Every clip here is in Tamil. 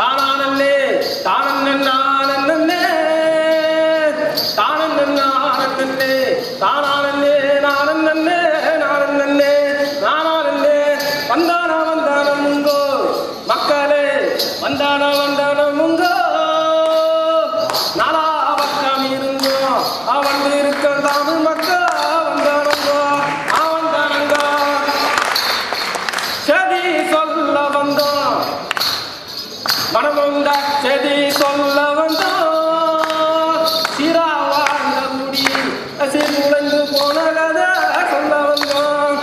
தானானல்லே தானன்னே நானன்னே தானானல்லே நானன்னே தானானே நானானல்லே வந்தானா வந்தான முங்கோ மக்களே வந்தானா வந்தான முங்கோ நாலா பக்கம் இருந்தோ அவன் இருக்க தமிழ் மக்கள் அவன் தானங்கோ செதி சொல்ல வந்தோம். மனமுண்ட செதி சொல்ல வந்தோ சிரா வாழ்ந்த முடி சிறு உழைந்து போன கதை சொல்ல வந்தோம்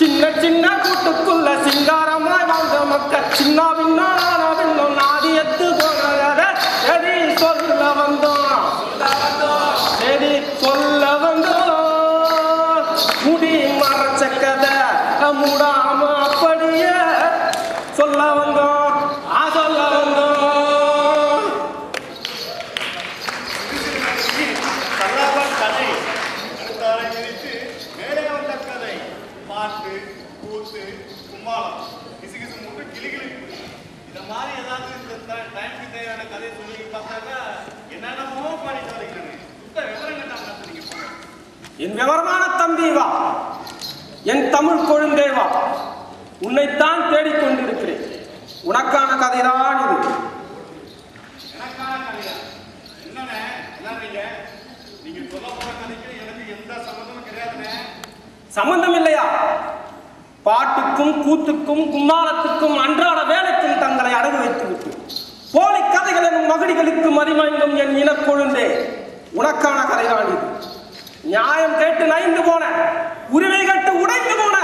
சின்ன சின்ன கூட்டுக்குள்ள சிங்காரமாய் வாழ்ந்த மக்கள் சின்ன என் விவரமான தம்பி வா. என் தமிழ் கொழுந்தே வா உன்னைத்தான் தேடிக்கொண்டிருக்கிறேன். உனக்கான இது. எந்த சம்மந்தமும் கிடையாதுண்ணே. சம்பந்தம் இல்லையா? பாட்டுக்கும் கூத்துக்கும் கும்மாளத்துக்கும் அன்றாட வேலைக்கும் தங்களை அடகு வைத்துவிட்டு போலி கதைகள் எனும் மகடிகளுக்கு மதிமயங்கும் என் இனக்கொழுந்தே. உனக்கான கதைதான் இது. நியாயம் கேட்டு நைந்து போன உரிமை கேட்டு உடைந்து போன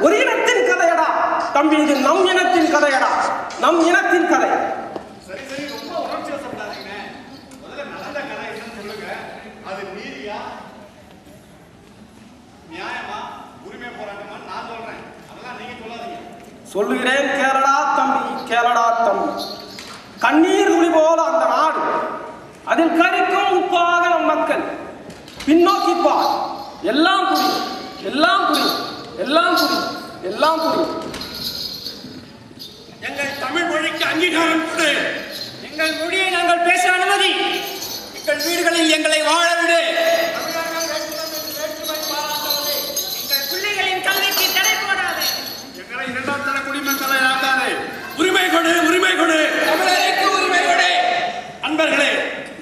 ஒரு இனத்தின் கதையடா. தம்பி இது நம் இனத்தின் கதையடா. நம் இனத்தின் கதை. சொல்லுகிறேன் கேரளா தம்பி கேரளா தம்பி. கண்ணீர் துளி போல அந்த நாடு. அதில் கரிக்கும் உப்பாக நம் மக்கள். பின்னோக்கி பார். எல்லாம் புரியும். எல்லாம் புரியும். எல்லாம் புரியும். எல்லாம் புரியும். எங்களுக்கு அங்கீகாரம் கொடு. எங்கள் மொழியை நாங்கள் பேச அனுமதி. எங்கள் வீடுகளில் எங்களை வாழ விடு எங்கள் பிள்ளைகளின் கல்விக்கு தடை போடாது எங்களை இரண்டாம் தர குடிமக்களை ஆக்காதே உரிமை கொடு உரிமை கொடு தமிழருக்கு உரிமை கொடு அன்பர்களே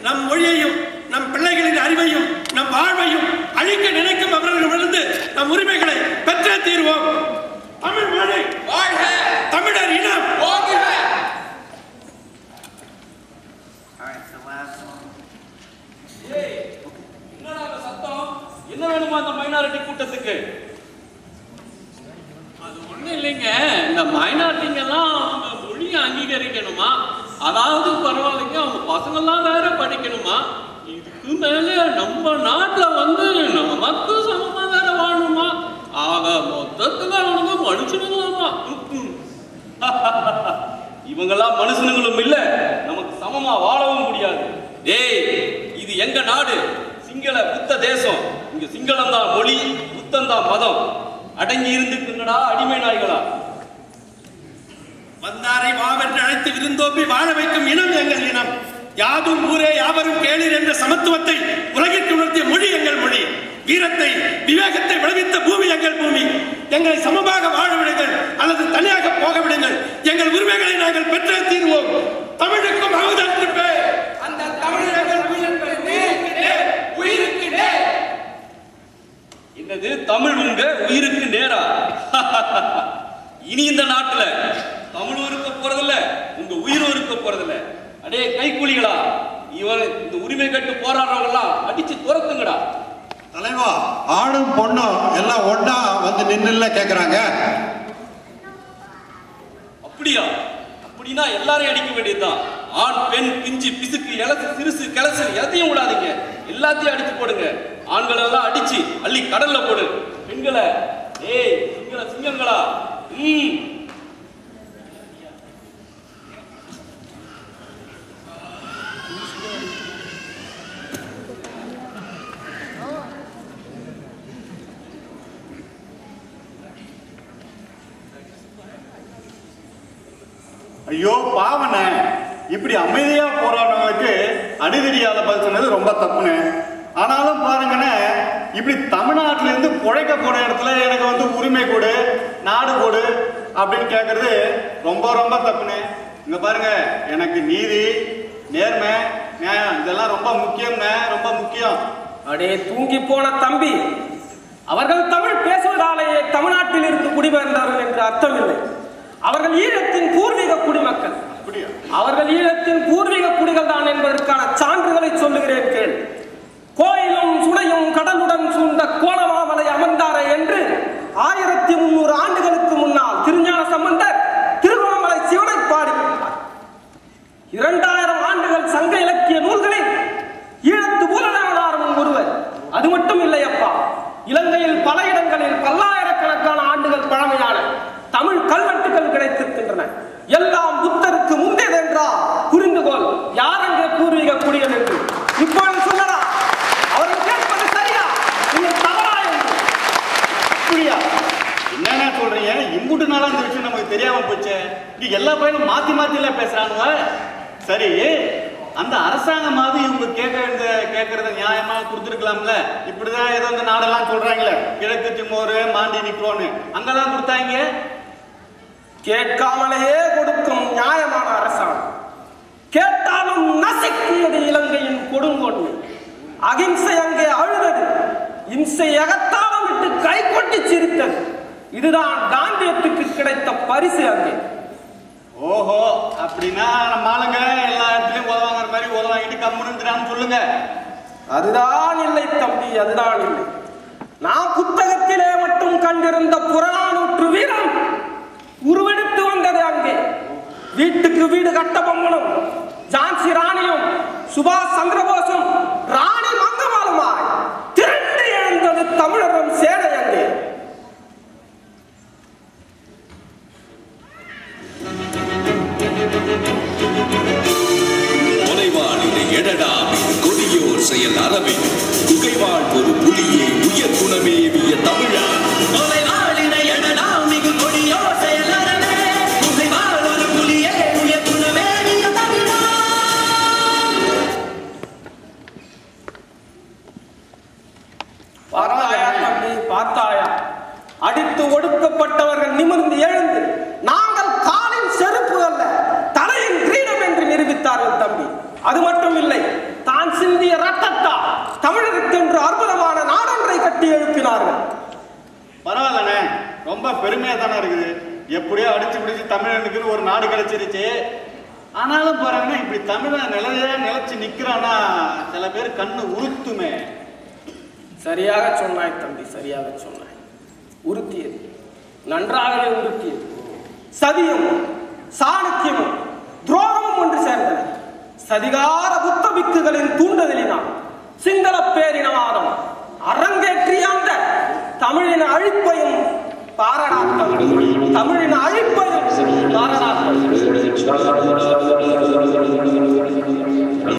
நம் மொழியையும் நம் பிள்ளைகளின் அறிவையும் நம் வாழ்வையும் அழிக்க நினைக்கும் அவர்களிடமிருந்து நம் உரிமைகளை பெற்றே தீர்வோம் தமிழ் மொழி வாழ்க தமிழர் இனம் ஓங்குக என்னடா அந்த சத்தம் என்ன வேணுமா அந்த மைனாரிட்டி கூட்டத்துக்கு? அது ஒண்ணும் இல்லைங்க. இந்த மைனாரிட்டிங்க அவங்க மொழியை அங்கீகரிக்கணுமா? அதாவது பரவாயில்லைங்க அவங்க பசங்கெல்லாம் வேற படிக்கணுமா? இதுக்கு மேல நம்ம நாட்டுல வந்து நமக்கு சமமா வேற வாழணுமா? ஆக மொத்தத்துல அவனுங்க மனுஷனுங்களாமா. இவங்கெல்லாம் மனுஷனுங்களும் இல்ல. நமக்கு சமமா வாழவும் முடியாது. டேய் இது எங்க நாடு? சிங்கள புத்த தேசம். இங்க சிங்களம் தான் மொழி புத்தம் தான் மதம். அடங்கி இருந்துக்குங்கடா அடிமை நாய்களா? வந்தாரை வாவென்று அழைத்து விருந்தோம்பி வாழ வைக்கும் இனம் எங்கள் இனம். யாதும் ஊரே யாவரும் கேளீர் என்ற சமத்துவத்தை உலகிற்கு உணர்த்திய மொழி எங்கள் மொழி. வீரத்தை விவேகத்தை விளைவித்த பூமி எங்கள் பூமி. எங்களை சமமாக வாழ விடுங்கள் அல்லது தனியாக போக விடுங்கள். எங்கள் உரிமைகளை நாங்கள் பெற்றே தீர்வோம். தமிழுக்கும் அமுதன்று அந்த தமிழை உயிருக்கு நேருக்கு நேர் உயிருக்கு நேர் என்னது? தமிழ் உங்க உயிருக்கு நேரா? இனி இந்த நாட்டுல தமிழும் இருக்க போறதில்ல உங்க உயிரும் இருக்க போறதில்ல. அடே கைக்கூலிகளா? இவர் இந்த உரிமை கட்டு போராடுறவங்க எல்லாம் அடிச்சு துரத்துங்கடா. தலைவா ஆணும் பொண்ணும் எல்லாம் ஒண்ணா வந்து நின்னுல கேக்குறாங்க. அப்படியா? அப்படின்னா எல்லாரையும் அடிக்க வேண்டியதுதான். ஆண் பெண் பிஞ்சு பிசுக்கு இலசு சிறுசு கிளசு எதையும் விடாதீங்க. எல்லாத்தையும் அடிச்சு போடுங்க. ஆண்களை எல்லாம் அடிச்சு அள்ளி கடல்ல போடு. பெண்களை ஏய் சிங்கள சிங்கங்களா? ம். ஐயோ பாவனே இப்படி அமைதியா போராடுறவங்களுக்கு அடிதடியால பதில் சொன்னது ரொம்ப தப்புன்னு ஆனாலும் பாருங்கண்ணே இப்படி தமிழ்நாட்டுல இருந்து புழைக்க போன இடத்துல எனக்கு வந்து உரிமை கொடு நாடு கொடு அப்படின்னு கேட்கறது ரொம்ப ரொம்ப தப்புனே இங்க பாருங்க எனக்கு நீதி நேர்மை நியாயம் இதெல்லாம் ரொம்ப முக்கியம்ண்ணே ரொம்ப முக்கியம். அடே தூங்கி போன தம்பி அவர்கள் தமிழ் பேசுவதாலேயே தமிழ்நாட்டில் இருந்து குடிபெயர்ந்தார்கள் என்று அர்த்தமில்லை. அவர்கள் ஈழத்தின் பூர்வீக குடிமக்கள். அவர்கள் ஈழத்தின் பூர்வீக குடிகள் தான் என்பதற்கான சான்றுகளை அது மட்டும் இல்லை அப்பா இலங்கையில் பல இடங்களில் பல்லாயிரக்கணக்கான ஆண்டுகள் பழமையான தமிழ் கல்வெட்டுகள் கிடைத்திருக்கின்றன. எல்லாம் புத்தருக்கு முந்தையதென்றால் புரிந்து கொள் யார் என்ற பூர்வீக குடிகள் என்று. இப்பொழுது சொல்லலாம் அவர்கள் கேட்பது சரியா? நீங்கள் தவறா என்று. அப்படியா? என்னென்ன சொல்றீங்க? இம்புட்டு நாளா இந்த விஷயம் நமக்கு தெரியாம போச்சே. இங்க எல்லா பையனும் மாத்தி மாத்தி எல்லாம் பேசுறாங்க சரி அந்த அரசாங்கமாவது இவங்க கேட்க வேண்டிய கேட்கறத நியாயமா கொடுத்துருக்கலாம்ல? இப்படிதான் ஏதோ இந்த நாடெல்லாம் சொல்றாங்களே. கிழக்கு திமோரு மாண்டி நிக்கிறோன்னு அங்கெல்லாம் கொடுத்தாங்க. கேட்காமலேயே கொடுக்கும் நியாயமான அரசாங்கம். கேட்டாலும் நசுக்கியது இலங்கையின் கொடுங்கோன்மை அகிம்சை அங்கே அழுதது. இம்சை அகத்தாலும் விட்டு கை கொட்டி சிரித்தது. இதுதான் காந்தியத்துக்கு கிடைத்த பரிசு அங்கே. ஓஹோ அப்படின்னா நம்ம ஆளுங்க எல்லா இடத்துலயும் உதவாங்கிற மாதிரி உதவாங்கிட்டு கம்முன்னு சொல்லுங்க. அதுதான் இல்லை தம்பி அதுதான் இல்லை. நான் புத்தகத்திலே மட்டும் கண்டிருந்த புறநானூற்று வீரம் உருவெடுத்து வந்தது அங்கே. வீட்டுக்கு வீடு கட்ட பொம்மனும் ஜான்சி ராணியும் சுபாஷ் சந்திரபோஸ் பெருமையா தானே இருக்குது? எப்படியோ அடிச்சு பிடிச்சி தமிழனுக்குன்னு ஒரு நாடு கிடைச்சிருச்சு. ஆனாலும் பாருங்கன்னா இப்படி தமிழன் நிலையா நிலைச்சு நிக்கிறானா சில பேர் கண்ணு உறுத்துமே சரியாக சொன்னாய் தம்பி சரியாக சொன்னாய். உறுத்தியது நன்றாகவே உறுத்தியது சதியும் சாணக்கியமும் துரோகமும் ஒன்று சேர்ந்தன. சதிகார புத்த பிக்குகளின் தூண்டுதலினால் சிங்கள பேரினவாதம் அரங்கேற்றிய அந்த தமிழின் அழிப்பையும் பாராட்டாத்தம் தமிழின் அழிப்பையும் பாராட்டாத்தம்